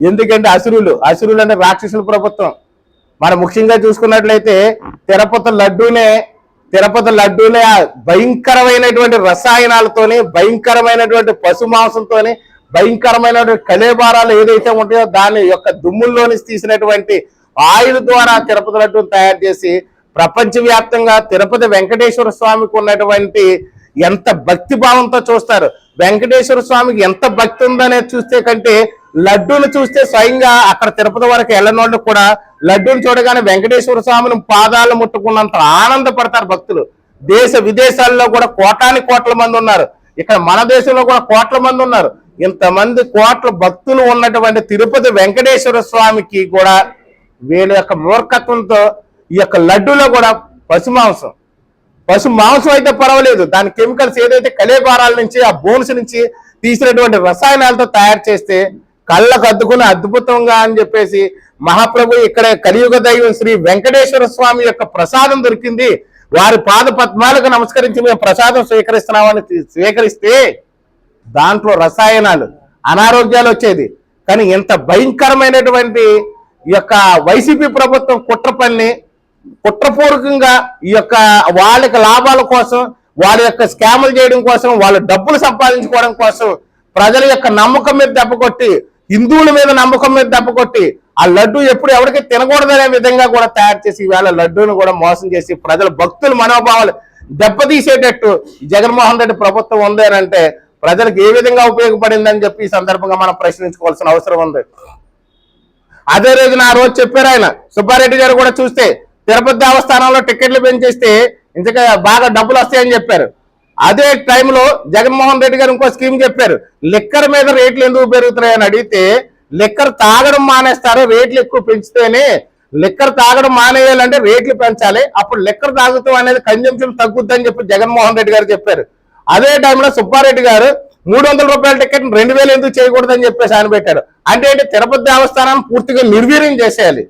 ఎందుకంటే అసురులు అసురులు అంటే రాక్షసుల ప్రభుత్వం. మనం ముఖ్యంగా చూసుకున్నట్లయితే తిరుపతి లడ్డూనే తిరుపతి లడ్డూనే భయంకరమైనటువంటి రసాయనాలతోని భయంకరమైనటువంటి పశు మాంసంతోని భయంకరమైనటువంటి కలేబారాలు ఏదైతే ఉంటాయో దాని యొక్క దుమ్ముల్లోని తీసినటువంటి ఆయిల్ ద్వారా తిరుపతి లడ్డూని తయారు చేసి ప్రపంచవ్యాప్తంగా తిరుపతి వెంకటేశ్వర స్వామికి ఉన్నటువంటి ఎంత భక్తి భావంతో చూస్తారు. వెంకటేశ్వర స్వామికి ఎంత భక్తి ఉందనేది చూస్తే కంటే లడ్డూలు చూస్తే స్వయంగా అక్కడ తిరుపతి వరకు వెళ్ళనోళ్ళు కూడా లడ్డూలు చూడగానే వెంకటేశ్వర స్వామిని పాదాలు ముట్టుకున్నంత ఆనందపడతారు భక్తులు. దేశ విదేశాల్లో కూడా కోటాని కోట్ల మంది ఉన్నారు. ఇక్కడ మన దేశంలో కూడా కోట్ల మంది ఉన్నారు. ఇంతమంది కోట్ల భక్తులు ఉన్నటువంటి తిరుపతి వెంకటేశ్వర స్వామికి కూడా వీళ్ళ యొక్క మూర్ఖత్వంతో ఈ యొక్క లడ్డూలో కూడా పశు మాంసం. పశు మాంసం అయితే పర్వాలేదు. దాని కెమికల్స్ ఏదైతే కలేబారాల నుంచి ఆ బోన్స్ నుంచి తీసినటువంటి రసాయనాలతో తయారు చేస్తే కళ్ళకు అద్దుకుని అద్భుతంగా అని చెప్పేసి మహాప్రభు ఇక్కడ కలియుగ దైవం శ్రీ వెంకటేశ్వర స్వామి యొక్క ప్రసాదం దొరికింది. వారి పాద పద్మాలకు నమస్కరించి మేము ప్రసాదం స్వీకరిస్తున్నామని స్వీకరిస్తే దాంట్లో రసాయనాలు అనారోగ్యాలు వచ్చేది. కానీ ఇంత భయంకరమైనటువంటి ఈ యొక్క వైసీపీ ప్రభుత్వం కుట్ర పని కుట్రపూర్వకంగా ఈ యొక్క వాళ్ళకి లాభాల కోసం వాళ్ళ యొక్క స్కాములు చేయడం కోసం వాళ్ళ డబ్బులు సంపాదించుకోవడం కోసం ప్రజల యొక్క నమ్మకం మీద దెబ్బకొట్టి హిందువుల మీద నమ్మకం మీద దెబ్బకొట్టి ఆ లడ్డు ఎప్పుడు ఎవరికి తినకూడదనే విధంగా కూడా తయారు చేసి ఈవేళ లడ్డూను కూడా మోసం చేసి ప్రజల భక్తుల మనోభావాలు దెబ్బతీసేటట్టు జగన్మోహన్ రెడ్డి ప్రభుత్వం ఉంది అని అంటే ప్రజలకు ఏ విధంగా ఉపయోగపడిందని చెప్పి ఈ సందర్భంగా మనం ప్రశ్నించుకోవాల్సిన అవసరం ఉంది. అదే రోజున ఆ రోజు చెప్పారు ఆయన. సుబ్బారెడ్డి గారు కూడా చూస్తే తిరుపతి దేవస్థానంలో టికెట్లు పెంచేస్తే ఇంతగా బాగా డబ్బులు వస్తాయని చెప్పారు. అదే టైంలో జగన్మోహన్ రెడ్డి గారు ఇంకో స్కీమ్ చెప్పారు. లిక్కర్ మీద రేట్లు ఎందుకు పెరుగుతున్నాయని అడిగితే లిక్కర్ తాగడం మానేస్తారు? రేట్లు ఎక్కువ పెంచితేనే లిక్కర్ తాగడం మానేయాలంటే రేట్లు పెంచాలి. అప్పుడు లిక్కర్ తాగుతాం అనేది కన్జంప్షన్ తగ్గుద్దని చెప్పి జగన్మోహన్ రెడ్డి గారు చెప్పారు. అదే టైంలో సుబ్బారెడ్డి గారు మూడు వందల రూపాయల టికెట్ రెండు వేలు ఎందుకు చేయకూడదని చెప్పేసి ఆయన పెట్టారు. అంటే ఏంటి? తిరుపతి దేవస్థానాన్ని పూర్తిగా నిర్వీర్యం చేసేయాలి.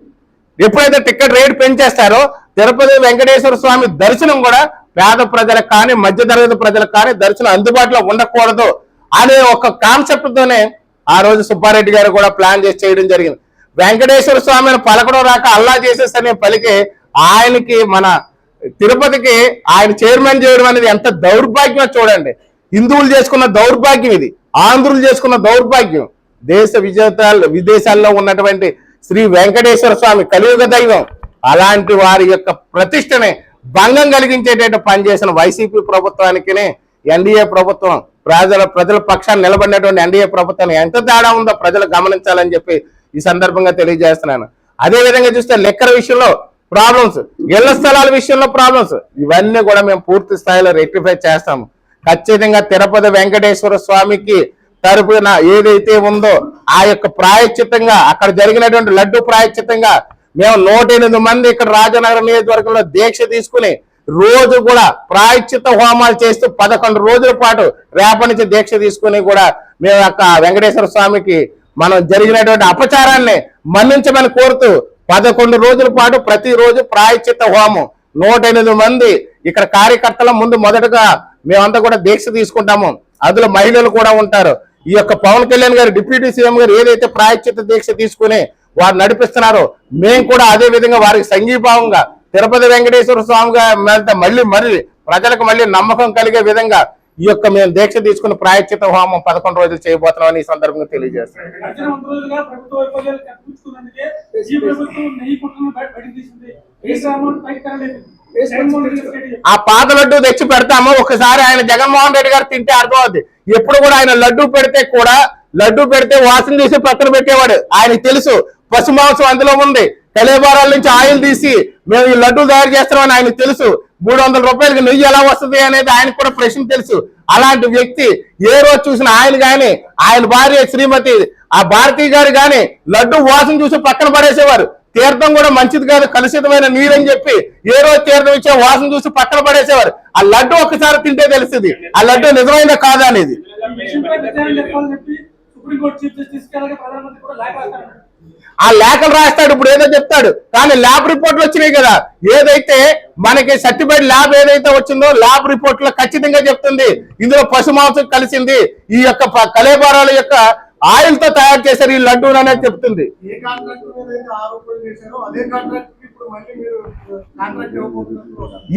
ఎప్పుడైతే టికెట్ రేటు పెంచేస్తారో తిరుపతి వెంకటేశ్వర స్వామి దర్శనం కూడా పేద ప్రజలకు కానీ మధ్యతరగతి ప్రజలకు కానీ దర్శనం అందుబాటులో ఉండకూడదు అనే ఒక కాన్సెప్ట్తోనే ఆ రోజు సుబ్బారెడ్డి గారు కూడా ప్లాన్ చేసి చేయడం జరిగింది. వెంకటేశ్వర స్వామిని పలకడం రాక అల్లా చేసేసనే పలికి ఆయనకి మన తిరుపతికి ఆయన చైర్మన్ చేయడం అనేది ఎంత దౌర్భాగ్యం చూడండి. హిందువులు చేసుకున్న దౌర్భాగ్యం ఇది. ఆంధ్రులు చేసుకున్న దౌర్భాగ్యం. దేశ విజేతాలు విదేశాల్లో ఉన్నటువంటి శ్రీ వెంకటేశ్వర స్వామి కలియుగ దైవం అలాంటి వారి యొక్క ప్రతిష్టనే భంగం కలిగించేటట్టు పనిచేసిన వైసీపీ ప్రభుత్వానికినే ఎన్డీఏ ప్రభుత్వం ప్రజల ప్రజల పక్షాన్ని నిలబడినటువంటి ఎన్డీఏ ప్రభుత్వాన్ని ఎంత తేడా ఉందో ప్రజలు గమనించాలని చెప్పి ఈ సందర్భంగా తెలియజేస్తున్నాను. అదే విధంగా చూస్తే లెక్కల విషయంలో ప్రాబ్లమ్స్ ఇళ్ళ స్థలాల విషయంలో ప్రాబ్లమ్స్ ఇవన్నీ కూడా మేము పూర్తి స్థాయిలో రెక్టిఫై చేస్తాము. ఖచ్చితంగా తిరుపతి వెంకటేశ్వర స్వామికి తరపున ఏదైతే ఉందో ఆ యొక్క ప్రాయశ్చిత్తంగా అక్కడ జరిగినటువంటి లడ్డు ప్రాయశ్చిత్తంగా మేము నూట ఎనిమిది మంది ఇక్కడ రాజనగరం నియోజకవర్గంలో దీక్ష తీసుకుని రోజు కూడా ప్రాయశ్చిత్త హోమాలు చేస్తూ పదకొండు రోజుల పాటు రేపటి నుంచి దీక్ష తీసుకుని కూడా మేము యొక్క వెంకటేశ్వర స్వామికి మనం జరిగినటువంటి అపచారాన్ని మన్నించమని కోరుతూ పదకొండు రోజుల పాటు ప్రతిరోజు ప్రాయశ్చిత్త హోమం. నూట ఎనిమిది మంది ఇక్కడ కార్యకర్తల ముందు మొదటగా మేమంతా కూడా దీక్ష తీసుకుంటాము. అందులో మహిళలు కూడా ఉంటారు. ఈ యొక్క పవన్ కళ్యాణ్ గారు డిప్యూటీ సీఎం గారు ఏదైతే ప్రాయశ్చిత్త దీక్ష తీసుకుని వారు నడిపిస్తున్నారో. మేము కూడా అదే విధంగా వారికి సంఘీభావంగా తిరుపతి వెంకటేశ్వర స్వామి గారి మీద మళ్ళీ మళ్ళీ ప్రజలకు మళ్ళీ నమ్మకం కలిగే విధంగా ఈ యొక్క మేము దీక్ష తీసుకుని ప్రాయశ్చిత్త హోమం పదకొండు రోజులు చేయబోతున్నామని ఈ సందర్భంగా తెలియజేస్తాం ఆ పాత లడ్డు తెచ్చి పెడతాము. ఒకసారి ఆయన జగన్మోహన్ రెడ్డి గారు తింటే అర్థమవుద్ది. ఎప్పుడు కూడా ఆయన లడ్డు పెడితే కూడా లడ్డు పెడితే వాసన చూసి పక్కన పెట్టేవాడు. ఆయనకి తెలుసు పశు మాంసం అందులో ఉంది. కలేబారాల నుంచి ఆయిల్ తీసి మేము ఈ లడ్డు తయారు చేస్తామని ఆయనకు తెలుసు. మూడు వందల రూపాయలకి నెయ్యి ఎలా వస్తుంది అనేది ఆయనకు కూడా ప్రశ్న తెలుసు. అలాంటి వ్యక్తి ఏ రోజు చూసిన ఆయన గాని ఆయన భార్య శ్రీమతి ఆ భారతీ గారు గాని లడ్డు వాసన చూసి పక్కన పడేసేవారు. తీర్థం కూడా మంచిది కాదు కలుషితమైన నీరు అని చెప్పి ఏ రోజు తీర్థం ఇచ్చే వాసన చూసి పక్కన పడేసేవారు. ఆ లడ్డు ఒక్కసారి తింటే తెలుస్తుంది. ఆ లడ్డు నిజమైందా కాదా అనేది. ఆ లేఖలు రాస్తాడు ఇప్పుడు ఏదో చెప్తాడు. కానీ ల్యాబ్ రిపోర్ట్లు వచ్చినాయి కదా. ఏదైతే మనకి సర్టిఫైడ్ ల్యాబ్ ఏదైతే వచ్చిందో ల్యాబ్ రిపోర్ట్లో ఖచ్చితంగా చెప్తుంది. ఇందులో పశు మాంసం కలిసింది. ఈ యొక్క కలేబరాల యొక్క ఆయిల్తో తయారు చేశారు ఈ లడ్డూలు అనేది చెప్తుంది.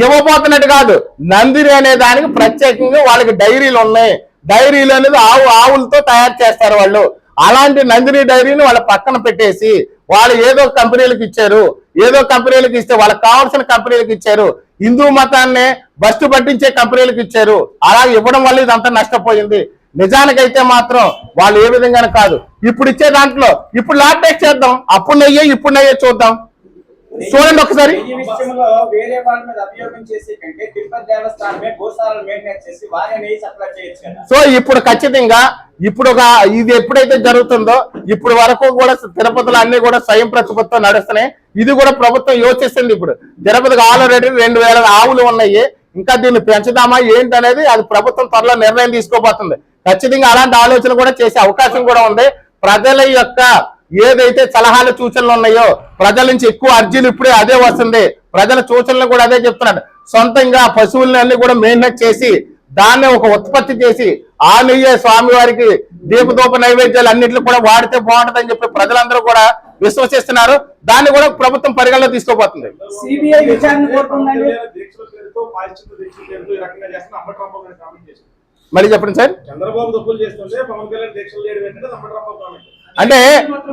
ఇవ్వబోతున్నట్టు కాదు. నందిని అనే దానికి ప్రత్యేకంగా వాళ్ళకి డైరీలు ఉన్నాయి. డైరీలు అనేది ఆవు ఆవులతో తయారు చేస్తారు వాళ్ళు. అలాంటి నందిని డైరీని వాళ్ళ పక్కన పెట్టేసి వాళ్ళు ఏదో కంపెనీలకు ఇచ్చారు ఏదో కంపెనీలకు ఇస్తే వాళ్ళకి కావాల్సిన కంపెనీలకు ఇచ్చారు హిందూ మతాన్ని బస్టు పట్టించే కంపెనీలకు ఇచ్చారు అలా ఇవ్వడం వల్ల ఇదంతా నష్టపోయింది. నిజానికైతే మాత్రం వాళ్ళు ఏ విధంగా కాదు. ఇప్పుడు ఇచ్చే దాంట్లో ఇప్పుడు లాట్ టెస్ట్ చేద్దాం అప్పుడు నెయ్యే ఇప్పుడు నెయ్యే చూద్దాం. చూడండి ఒకసారి. సో ఇప్పుడు ఖచ్చితంగా ఇప్పుడు ఒక ఇది ఎప్పుడైతే జరుగుతుందో ఇప్పుడు వరకు కూడా తిరుపతిలో అన్ని కూడా స్వయం ప్రతిపత్తితో నడుస్తున్నాయి. ఇది కూడా ప్రభుత్వం యోచిస్తుంది ఇప్పుడు. తిరుపతికి ఆల్రెడీ రెండు వేల ఆవులు ఉన్నాయి. ఇంకా దీన్ని పెంచుదామా ఏంటి అనేది అది ప్రభుత్వం త్వరలో నిర్ణయం తీసుకోబోతుంది. ఖచ్చితంగా అలాంటి ఆలోచన కూడా చేసే అవకాశం కూడా ఉంది. ప్రజల యొక్క ఏదైతే సలహాలు సూచనలు ఉన్నాయో ప్రజల నుంచి ఎక్కువ అర్జీలు ఇప్పుడే అదే వస్తుంది. ప్రజల సూచనలు కూడా అదే చెప్తున్నాడు సొంతంగా పశువుల్ని అన్ని కూడా మెయింటైన్ చేసి దాన్ని ఒక ఉత్పత్తి చేసి ఆ నెయ్యే స్వామివారికి దీపదూప నైవేద్యాలు అన్నింటిలో కూడా వాడితే బాగుంటుందని చెప్పి ప్రజలందరూ కూడా విశ్వసిస్తున్నారు. దాన్ని కూడా ప్రభుత్వం పరిగణలో తీసుకోబోతుంది. మళ్ళీ చెప్పండి సార్. చంద్రబాబు తప్పులు చేస్తుంటే పవన్ కళ్యాణ్ దీక్షలు చేయడం అంటే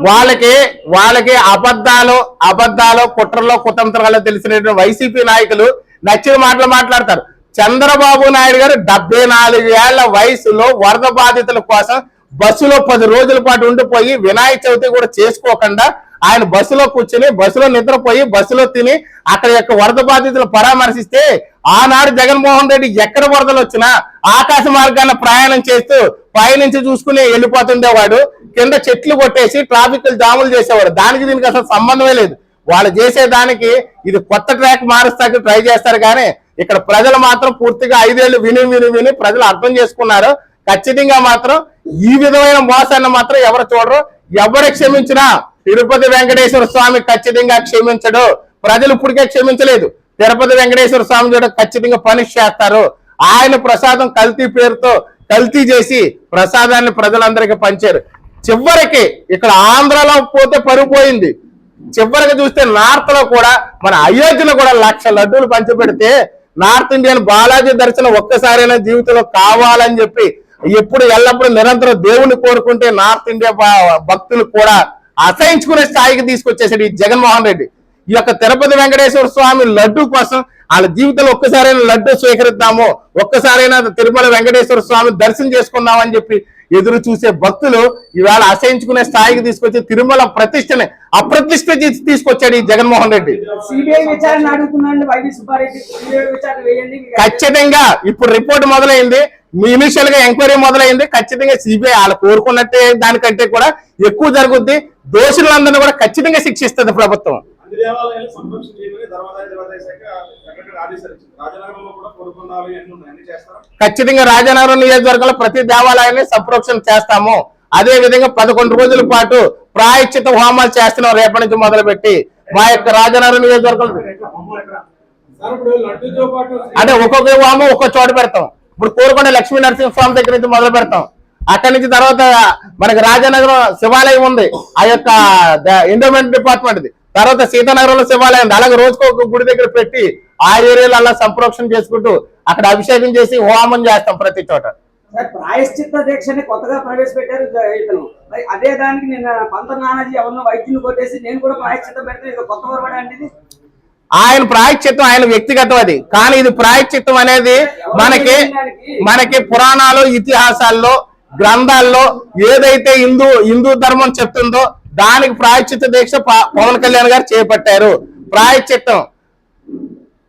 వాళ్ళకి వాళ్ళకి అబద్ధాలు అబద్ధాలు కుట్రలో కుతంత్రాలు తెలిసినటువంటి వైసీపీ నాయకులు నచ్చిన మాటలు మాట్లాడతారు. చంద్రబాబు నాయుడు గారు డెబ్బై నాలుగు ఏళ్ళ వయసులో వరద బాధితుల కోసం బస్సులో పది రోజుల పాటు ఉండిపోయి వినాయక చవితి కూడా చేసుకోకుండా ఆయన బస్సులో కూర్చుని బస్సులో నిద్రపోయి బస్సులో తిని అక్కడ యొక్క వరద బాధితులు పరామర్శిస్తే ఆనాడు జగన్మోహన్ రెడ్డి ఎక్కడ వరదలు వచ్చినా ఆకాశ మార్గాన ప్రయాణం చేస్తూ పైనుంచి చూసుకుని వెళ్ళిపోతుండేవాడు. కింద చెట్లు కొట్టేసి ట్రాఫిక్ జాములు చేసేవాడు. దానికి దీనికి అసలు సంబంధమే లేదు. వాళ్ళు చేసే దానికి ఇది కొత్త ట్రాక్ మారుస్తాకి ట్రై చేస్తారు కానీ ఇక్కడ ప్రజలు మాత్రం పూర్తిగా ఐదేళ్ళు విని విని విని ప్రజలు అర్థం చేసుకున్నారు. ఖచ్చితంగా మాత్రం ఈ విధమైన మోసాన్ని మాత్రం ఎవరు చూడరు. ఎవరు క్షమించినా తిరుపతి వెంకటేశ్వర స్వామి ఖచ్చితంగా క్షమించడు. ప్రజలు ఇప్పటికే క్షమించలేదు. తిరుపతి వెంకటేశ్వర స్వామి కూడా ఖచ్చితంగా పనిష్ చేస్తారు. ఆయన ప్రసాదం కల్తీ పేరుతో కల్తీ చేసి ప్రసాదాన్ని ప్రజలందరికీ పంచారు. చివరికి ఇక్కడ ఆంధ్రలో పోతే పరుగు పోయింది చివరికి చూస్తే నార్త్లో కూడా మన అయోధ్యలో కూడా లక్ష లడ్డూలు పంచిపెడితే నార్త్ ఇండియన్ బాలాజీ దర్శనం ఒక్కసారైనా జీవితంలో కావాలని చెప్పి ఎప్పుడు ఎల్లప్పుడూ నిరంతరం దేవుని కోరుకుంటే నార్త్ ఇండియా భక్తులు కూడా అసహించుకునే స్థాయికి తీసుకొచ్చేసాడు ఈ జగన్మోహన్ రెడ్డి. ఈ యొక్క తిరుపతి వెంకటేశ్వర స్వామి లడ్డు కోసం వాళ్ళ జీవితంలో ఒక్కసారైనా లడ్డు స్వీకరిద్దాము ఒక్కసారైనా తిరుమల వెంకటేశ్వర స్వామి దర్శనం చేసుకుందామని చెప్పి ఎదురు చూసే భక్తులు ఈవేళ అసహించుకునే స్థాయికి తీసుకొచ్చి తిరుమల ప్రతిష్టని అప్రతిష్ట తీసుకొచ్చాడు ఈ జగన్మోహన్ రెడ్డి. ఖచ్చితంగా ఇప్పుడు రిపోర్ట్ మొదలైంది. మీ ఇనిషియల్గా ఎంక్వైరీ మొదలైంది. ఖచ్చితంగా సిబిఐ వాళ్ళు కోరుకున్నట్టే దానికంటే కూడా ఎక్కువ జరుగుద్ది. దోషులందరినీ కూడా ఖచ్చితంగా శిక్షిస్తుంది ప్రభుత్వం. అన్ని దేవాలయాలు సంరక్షణ చేయమని ధర్మాదాయ దేవాదాయ శాఖ ఆదేశాలు ఇచ్చింది రాజనగరంలో కూడా కోరుకున్నాలు అన్ని ఉన్నాయి. అన్ని చేస్తారా? ఖచ్చితంగా రాజనగరం నియోజకవర్గంలో ప్రతి దేవాలయాన్ని సంప్రోక్షణ చేస్తాము. అదే విధంగా పదకొండు రోజుల పాటు ప్రాయశ్చిత హోమాలు చేస్తున్నాం రేపటి నుంచి మొదలుపెట్టి. మా యొక్క రాజనగరం పాటు అంటే ఒక్కొక్క హోమం ఒక్కొక్క చోట పెడతాం. ఇప్పుడు కోరుకొండ లక్ష్మీ నరసింహ స్వామి దగ్గర నుంచి మొదలు పెడతాం. అక్కడి నుంచి తర్వాత మనకి రాజనగరం శివాలయం ఉంది. ఆ యొక్క ఎండోమెంట్ డిపార్ట్మెంట్ తర్వాత సీతానగరంలో శివాలయం అలాగే రోజుకు ఒక గుడి దగ్గర పెట్టి ఆ ఏరియాలో అలా సంప్రోక్షణ చేసుకుంటూ అక్కడ అభిషేకం చేసి హోమం చేస్తాం ప్రతి చోట. ప్రాయశ్చిత్త దీక్షని కొత్తగా ప్రవేశపెట్టారు ఇతను. అదే దానికి నేను పంత నానాజీ ఎవరినో వైద్యుని కొట్టేసి నేను కూడా ప్రాయశ్చిత్తం పెడితే ఇది కొత్త అండి ఇది? ఆయన ప్రాయశ్చిత్తం ఆయన వ్యక్తిగతం అది. కానీ ఇది ప్రాయశ్చిత్తం అనేది మనకి మనకి పురాణాలు ఇతిహాసాల్లో గ్రంథాల్లో ఏదైతే హిందూ హిందూ ధర్మం చెప్తుందో దానికి ప్రాయశ్చిత్త దీక్ష ప- పవన్ కళ్యాణ్ గారు చేపట్టారు. ప్రాయశ్చిత్తం.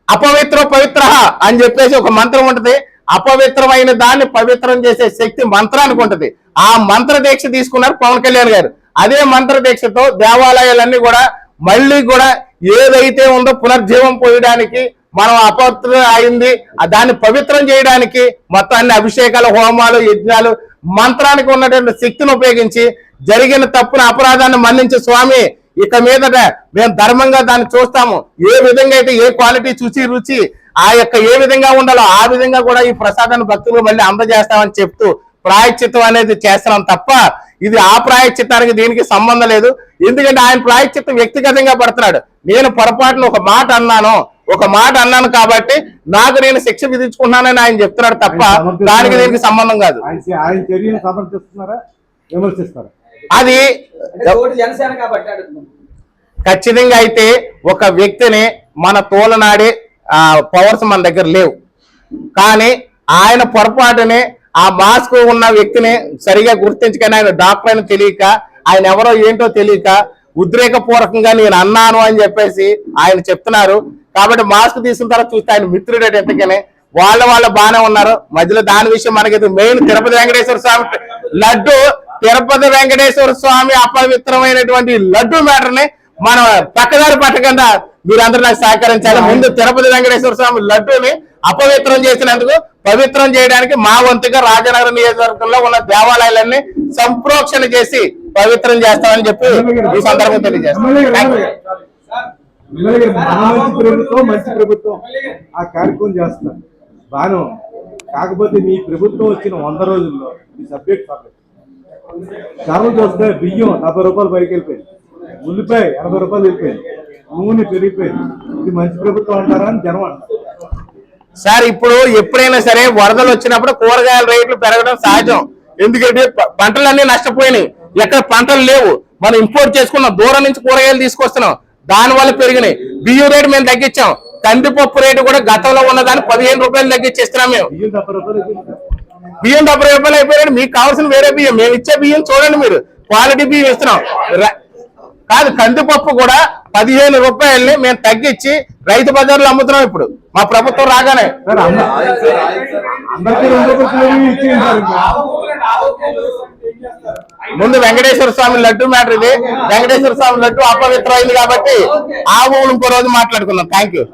అపవిత్ర పవిత్ర అని చెప్పేసి ఒక మంత్రం ఉంటుంది. అపవిత్రమైన దాన్ని పవిత్రం చేసే శక్తి మంత్రానికి ఉంటుంది. ఆ మంత్ర దీక్ష తీసుకున్నారు పవన్ కళ్యాణ్ గారు. అదే మంత్ర దీక్షతో దేవాలయాలన్నీ కూడా మళ్ళీ కూడా ఏదైతే ఉందో పునర్జీవం పోయడానికి మనం అపవిత్ర అయింది దాన్ని పవిత్రం చేయడానికి మొత్తం అన్ని అభిషేకాలు హోమాలు యజ్ఞాలు మంత్రానికి ఉన్నటువంటి శక్తిని ఉపయోగించి జరిగిన తప్పున అపరాధాన్ని మన్నించే స్వామి. ఇక మీదట మేము ధర్మంగా దాన్ని చూస్తాము. ఏ విధంగా అయితే ఏ క్వాలిటీ చూసి రుచి ఆ యొక్క ఏ విధంగా ఉండాలో ఆ విధంగా కూడా ఈ ప్రసాదాన్ని భక్తులు మళ్ళీ అందజేస్తామని చెప్తూ ప్రాయశ్చిత్తం అనేది చేస్తున్నాం తప్ప ఇది ఆ ప్రాయశ్చిత్తానికి దీనికి సంబంధం లేదు. ఎందుకంటే ఆయన ప్రాయశ్చిత్తం వ్యక్తిగతంగా పడుతున్నాడు. నేను పొరపాటున ఒక మాట అన్నాను. ఒక మాట అన్నాను కాబట్టి నాకు నేను శిక్ష విధించుకున్నానని ఆయన చెప్తున్నాడు తప్ప. దానికి దీనికి సంబంధం కాదు. అది ఖచ్చితంగా అయితే ఒక వ్యక్తిని మన తోలనాడే పవర్స్ మన దగ్గర లేవు. కానీ ఆయన పొరపాటుని ఆ మాస్క్ ఉన్న వ్యక్తిని సరిగా గుర్తించకని ఆయన డాక్టర్ అని తెలియక ఆయన ఎవరో ఏంటో తెలియక ఉద్రేకపూర్వకంగా నేను అన్నాను అని చెప్పేసి ఆయన చెప్తున్నారు. కాబట్టి మాస్క్ తీసుకున్న తర్వాత చూస్తే ఆయన మిత్రుడు ఎంతకనే వాళ్ళ వాళ్ళ బాగానే ఉన్నారు. మధ్యలో దాని విషయం మనకి మెయిన్ తిరుపతి వెంకటేశ్వర స్వామి లడ్డు తిరుపతి వెంకటేశ్వర స్వామి అపవిత్రమైనటువంటి లడ్డు మ్యాటర్ని మనం పక్కదారి పట్టకుండా మీరందరూ నాకు సహకరించాలి. ముందు తిరుపతి వెంకటేశ్వర స్వామి లడ్డూని అపవిత్రం చేసినందుకు పవిత్రం చేయడానికి మా వంతుగా రాజనగరం నియోజకవర్గంలో ఉన్న దేవాలయాలన్నీ సంప్రోక్షణ చేసి పవిత్రం చేస్తామని చెప్పి ఈ సందర్భంగా తెలియజేస్తాం Thank you. ఎమ్మెల్యే గారు, మన మంచి ప్రభుత్వం మంచి ప్రభుత్వం. ఆ కార్యక్రమం చేస్తున్నారు. బాను కాకపోతే మీ ప్రభుత్వం వచ్చిన వంద రోజుల్లో ఈ సబ్జెక్ట్ పర్లేదు ధరలు చూస్తే బియ్యం నలభై రూపాయలు పైకి వెళ్ళిపోయింది. ఉల్లిపాయ ఎనభై రూపాయలు వెళ్ళిపోయింది. నూనె పెరిగిపోయింది. ఇది మంచి ప్రభుత్వం అంటారా అని జనం అంటారు. సార్ ఇప్పుడు ఎప్పుడైనా సరే వరదలు వచ్చినప్పుడు కూరగాయల రేట్లు పెరగడం సహజం. ఎందుకంటే ప- పంటలన్నీ నష్టపోయినాయి. ఎక్కడ పంటలు లేవు. మనం ఇంపోర్ట్ చేసుకున్నాం దూరం నుంచి కూరగాయలు తీసుకొస్తున్నాం. దాని వల్ల పెరిగినాయి. బియ్యం రేటు మేము తగ్గించాం. కందిపప్పు రేటు కూడా గతంలో ఉన్నదాన్ని పదిహేను రూపాయలు తగ్గించేస్తున్నాం మేము. బియ్యం డెబ్బై రూపాయలు అయిపోయాడు మీకు కావాల్సిన వేరే బియ్యం. మేము ఇచ్చే బియ్యం చూడండి మీరు. క్వాలిటీ బియ్యం ఇస్తున్నాం. కాదు కందిపప్పు కూడా పదిహేను రూపాయల్ని మేము తగ్గించి రైతు బజార్లో అమ్ముతున్నాం ఇప్పుడు. మా ప్రభుత్వం రాగానే. ముందు వెంకటేశ్వర స్వామి లడ్డు మ్యాటర్ ఇది. వెంకటేశ్వర స్వామి లడ్డు అపవిత్రమైంది కాబట్టి ఆ ఊరు ఇంకో రోజు మాట్లాడుకుందాం. Thank you